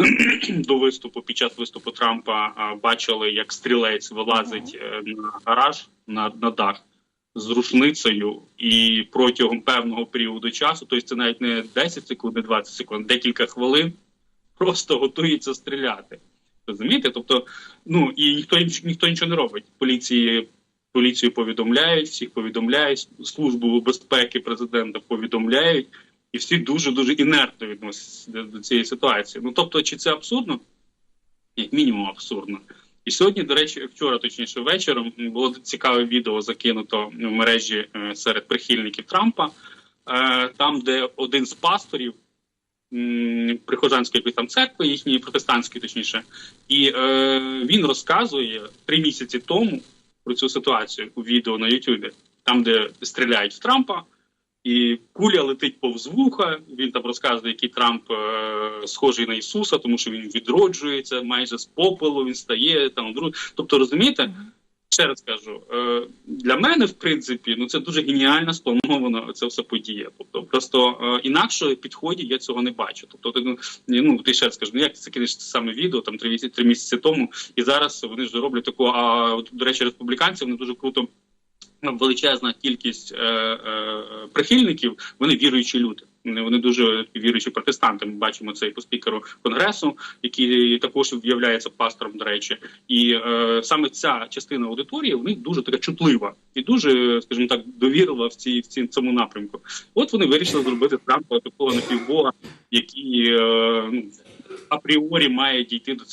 до виступу під час виступу Трампа бачили, як стрілець вилазить е, на гараж на, на дах з рушницею, і протягом певного періоду часу, тобто це навіть не 10 секунд, не 20 секунд, декілька хвилин, просто готується стріляти. Розумієте? Тобто, ну і ніхто ніхто нічого не робить. Поліції поліцію повідомляють, всіх повідомляють, службу безпеки президента повідомляють, і всі дуже дуже інертно відносяться до, цієї ситуації. Ну тобто, чи це абсурдно? Як мінімум абсурдно. І сьогодні, до речі, вчора, точніше, вечором було цікаве відео закинуто в мережі е, серед прихильників Трампа, е, там, де один з пасторів прихожанської там церкви, їхньої протестантської, точніше, і е, він розказує три місяці тому про цю ситуацію у відео на Ютубі, там, де стріляють в Трампа, і куля летить повз вуха. Він там розказує, який Трамп е, схожий на Ісуса, тому що він відроджується майже з попелу, він стає там. друг- Тобто, розумієте, ще раз кажу, е, для мене, в принципі, ну це дуже геніально сплановано це все подія. Тобто, просто е, інакше підході я цього не бачу. Тобто, ти, ну, ну ти ще раз кажу, ну як це кинеш саме відео там три місяці, три місяці тому, і зараз вони ж роблять таку. А от, до речі, республіканці вони дуже круто. Величезна кількість е, е, прихильників, вони віруючі люди. Вони, дуже віруючі протестанти. Ми бачимо це і по спікеру конгресу, який також являється пастором, до речі, і е, саме ця частина аудиторії в них дуже така чутлива і дуже, скажімо так, довірлива в цій в цій цьому напрямку. От вони вирішили зробити Трампа такого напівбога, який е, ну, апріорі має дійти до цього.